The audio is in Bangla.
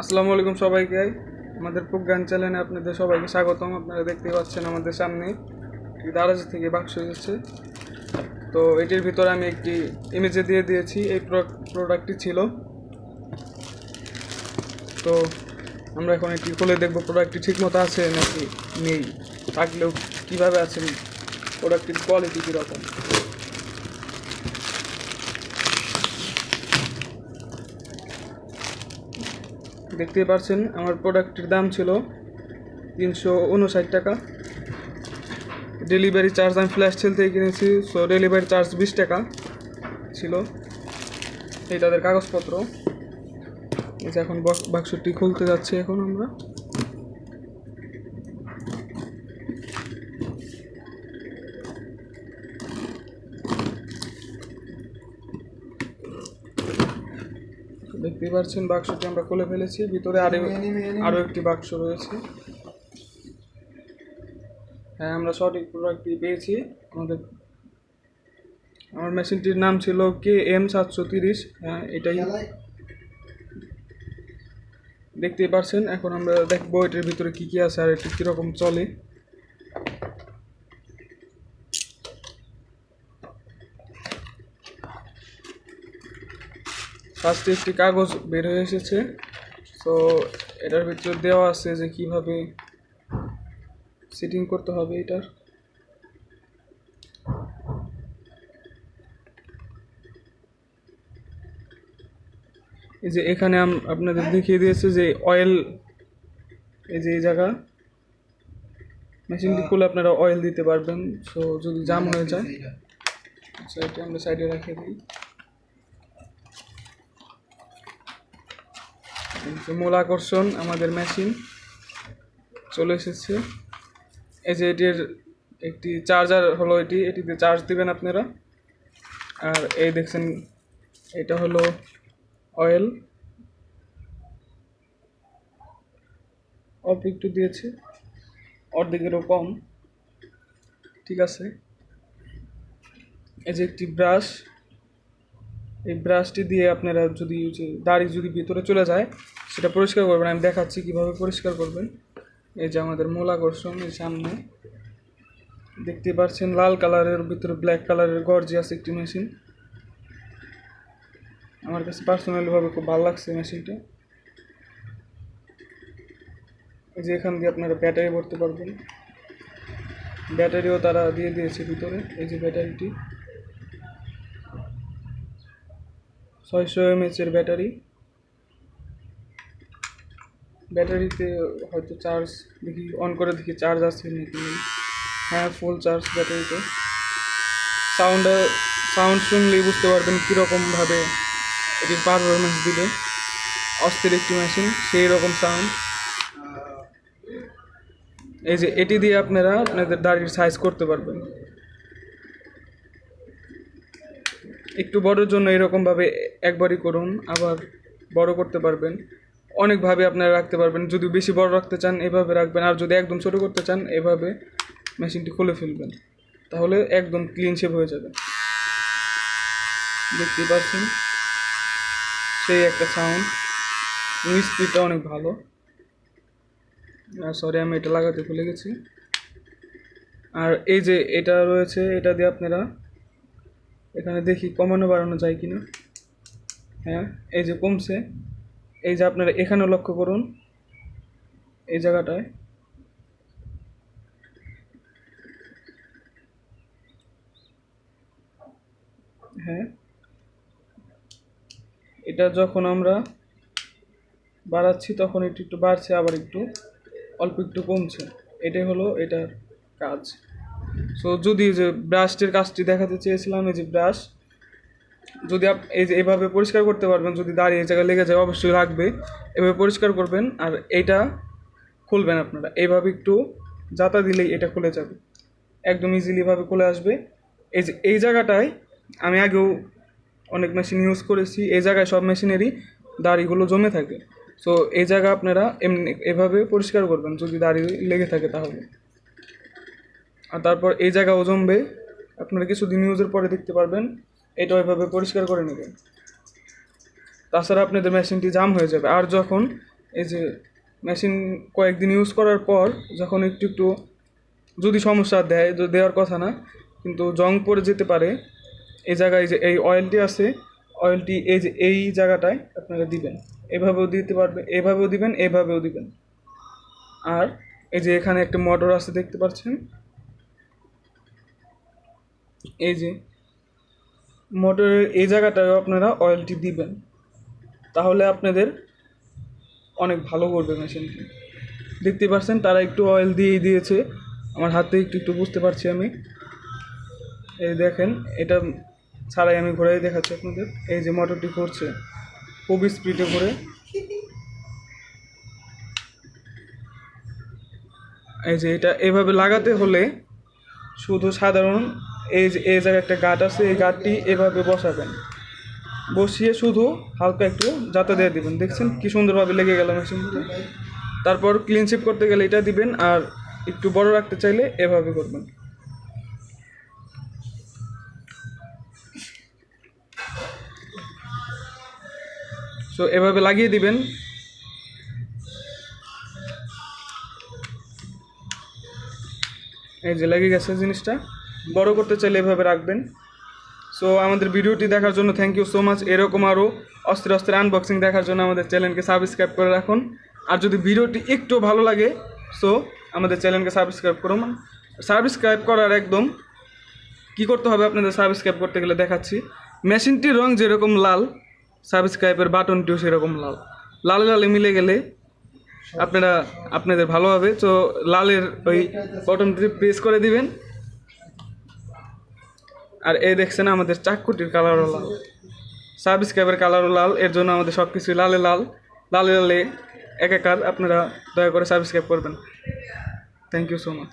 আসসালামু আলাইকুম সবাইকে। আমাদের প্রজ্ঞান চ্যানেলে আপনাদের সবাইকে স্বাগতম। আপনারা দেখতে পাচ্ছেন আমাদের সামনে দারাজ থেকে বাক্স এসেছে। তো এটির ভিতরে আমি একটি ইমেজে দিয়ে দিয়েছি। এই প্রোডাক্টটি ছিল। তো আমরা এখন একটি খুলে দেখব প্রোডাক্টটি ঠিকমতো আছে নাকি নেই। থাকলেও কীভাবে আছে প্রোডাক্টটির কোয়ালিটি কীরকম? দেখতেই পাচ্ছেন আমার প্রোডাক্টটির দাম ছিল তিনশো উনষাট টাকা। ডেলিভারি চার্জ আমি ফ্ল্যাশ সেল থেকে কিনেছি সো ডেলিভারি চার্জ বিশ টাকা ছিল। এই তাদের কাগজপত্র। এখন বক্স- বাক্সটি খুলতে যাচ্ছি এখন আমরা। দেখতেই পাচ্ছেন বাক্সটি আমরা খুলে ফেলেছি। ভিতরে আরও আরও একটি বাক্স রয়েছে। হ্যাঁ আমরা সঠিক প্রোডাক্টটি পেয়েছি। আমাদের আমার মেশিনটির নাম ছিল কে এম সাতশো তিরিশ। হ্যাঁ এটাই। দেখতেই পারছেন এখন আমরা দেখব এটার ভিতরে কী কী আছে আর এটি কীরকম চলে। ফার্স্টে একটি কাগজ বের হয়ে এসেছে। তো এটার ভিতরে দেওয়া আছে যে কীভাবে সেটিং করতে হবে এটার। এই যে এখানে আপনাদের দেখিয়ে দিয়েছে যে অয়েল এই যে এই জায়গা। মেশিনটি খুলে আপনারা অয়েল দিতে পারবেন। সো যদি জাম হয়ে যায় আচ্ছা এটা আমরা সাইডে রেখে দিই এই যে মূল আকর্ষণ আমাদের মেশিন চলে এসেছে। এই যে এটির একটি চার্জার হলো এটি, এটিতে চার্জ দিবেন আপনারা। আর এই দেখছেন, এটা হলো অয়েল অল্প একটু দিয়েছে, অর্ধেকেরও কম। ঠিক আছে। এই যে একটি ব্রাশ এই ব্রাশটি দিয়ে আপনারা যদি দাড়ি যদি ভিতরে চলে যায় সেটা পরিষ্কার করবেন, আমি দেখাচ্ছি কীভাবে পরিষ্কার করবেন। এই যে আমাদের মূল আকর্ষণ, এই সামনে। দেখতে পাচ্ছেন লাল কালারের ভিতরে ব্ল্যাক কালারের গর্জিয়াস একটি মেশিন আমার কাছে পার্সোনালিভাবে খুব ভালো লাগছে মেশিনটা এই যে এখান দিয়ে আপনারা ব্যাটারি ভরতে পারবেন। ব্যাটারিও তারা দিয়ে দিয়েছে ভিতরে, এই যে ব্যাটারিটি। ছয়শো এমএচ এর ব্যাটারি। ব্যাটারিতে হয়তো চার্জ দেখি অন করে দেখি, চার্জ আছে নাকি হ্যাঁ ফুল চার্জ ব্যাটারিতে। সাউন্ড সাউন্ড শুনলেই বুঝতে পারবেন কীরকমভাবে এটির পারফরমেন্স দিবে। অস্থির একটি মেশিন সেই রকম সাউন্ড এই যে, এটি দিয়ে আপনারা আপনাদের দাড়ির সাইজ করতে পারবেন। একটু বড়োর জন্য এরকমভাবে একবারই করুন, আবার বড় করতে পারবেন। অনেকভাবে আপনারা রাখতে পারবেন। যদি বেশি বড় রাখতে চান, এভাবে রাখবেন। আর যদি একদম ছোট করতে চান, এভাবে মেশিনটি খুলে ফেলবেন। তাহলে একদম ক্লিন শেপ হয়ে যাবে। দেখতেই পাচ্ছেন? সেই একটা সাউন্ড স্পিডটা অনেক ভালো। সরি আমি এটা লাগাতে ভুলে গেছি। আর এই যে এটা রয়েছে, এটা দিয়ে আপনারা এখানে দেখি কমানো বাড়ানো যায় কিনা। হ্যাঁ এই যে কমছে। এই যে আপনারা এখানেও লক্ষ্য করুন, এই জায়গাটায়। হ্যাঁ। এটা যখন আমরা বাড়াচ্ছি, তখন একটু একটু বাড়ছে, আবার একটু, অল্প একটু কমছে। এটাই হলো এটার কাজ। সো যদি যে ব্রাশটির কাজটি দেখাতে চেয়েছিলাম, এই যে ব্রাশ যদি এই যে এভাবে পরিষ্কার করতে পারবেন, যদি দাঁড়িয়ে এই জায়গায় লেগে যায়, অবশ্যই লাগবে। এভাবে পরিষ্কার করবেন আর এইটা খুলবেন আপনারা। এইভাবে একটু যাতা দিলেই এটা খুলে যাবে। একদম ইজিলি ভাবে খুলে আসবে। এই যে, এই জায়গাটায় আমি আগেও অনেক মেশিন ইউজ করেছি। এই জায়গায় সব মেশিনেরই দাড়িগুলো জমে থাকে। সো এই জায়গা আপনারা এমনি, এভাবে পরিষ্কার করবেন। যদি দাড়ি লেগে থাকে তাহলে। আর তারপর এই জায়গাও জমবে। আপনারা কিছুদিন ইউজের পরে দেখতে পারবেন। এটা ওইভাবে পরিষ্কার করে নেবেন তাছাড়া আপনাদের মেশিনটি জাম হয়ে যাবে। আর যখন এই যে মেশিন কয়েকদিন ইউজ করার পর যখন একটু একটু যদি সমস্যা দেয় দেওয়ার কথা না, কিন্তু জং পড়ে যেতে পারে, এই জায়গায় যে এই অয়েলটি আছে অয়েলটি এই যে এই জায়গাটায় আপনারা দিবেন। এভাবেও দিতে পারবে, এভাবেও দিবেন এভাবেও দিবেন। আর এই যে এখানে একটা মোটর আছে, দেখতে পাচ্ছেন? এই যে মোটরের এই জায়গাটায় আপনারা অয়েলটি দিবেন। তাহলে আপনাদের অনেক ভালো করবে মেশিনটি দেখতে পাচ্ছেন তারা একটু অয়েল দিয়েই দিয়েছে। আমার হাতে একটু একটু বুঝতে পারছি আমি। এই দেখেন, এটা ছাড়াই আমি ঘোরাই দেখাচ্ছি আপনাদের। এই যে মোটরটি করছে খুব স্পিডে করে এই যে এটা এভাবে লাগাতে হলে শুধু সাধারণ এই যে, এই জায়গায় একটা গাঁট আছে, এই গাঁটটি এভাবে বসাবেন। বসিয়ে শুধু হালকা একটু যাতে দিয়ে দিবেন। দেখছেন কি সুন্দরভাবে লেগে গেল মেশিনটা। তারপর ক্লিন শিপ করতে গেলে এটা দিবেন আর একটু বড় রাখতে চাইলে এভাবে করবেন। সো এভাবে লাগিয়ে দিবেন। এই যে লেগে গেছে জিনিসটা। বড় করতে চাইলে এভাবে রাখবেন। সো আমাদের ভিডিওটি দেখার জন্য থ্যাংক ইউ সো মাচ এরকম আরও অস্ত্র অস্ত্রের আনবক্সিং দেখার জন্য আমাদের চ্যানেলকে সাবস্ক্রাইব করে রাখুন। আর যদি ভিডিওটি একটু ভালো লাগে সো আমাদের চ্যানেলকে সাবস্ক্রাইব করুন। সাবস্ক্রাইব করার একদম কি করতে হবে আপনাদের সাবস্ক্রাইব করতে গেলে দেখাচ্ছি। মেশিনটির রং যেরকম লাল সাবস্ক্রাইবের বাটনটিও সেরকম লাল। লাল লালে মিলে গেলে আপনারা, আপনাদের ভালো হবে। তো লালের ওই বটনটি প্রেস করে দিবেন। আর এই দেখছেন আমাদের চাকুটির কালারও লাল। সাবস্ক্রাইবের কালারও লাল, এর জন্য আমাদের সব কিছু লালে লাল, লালে লালে। এক একাকার আপনারা দয়া করে সাবস্ক্রাইব করবেন। Thank you so much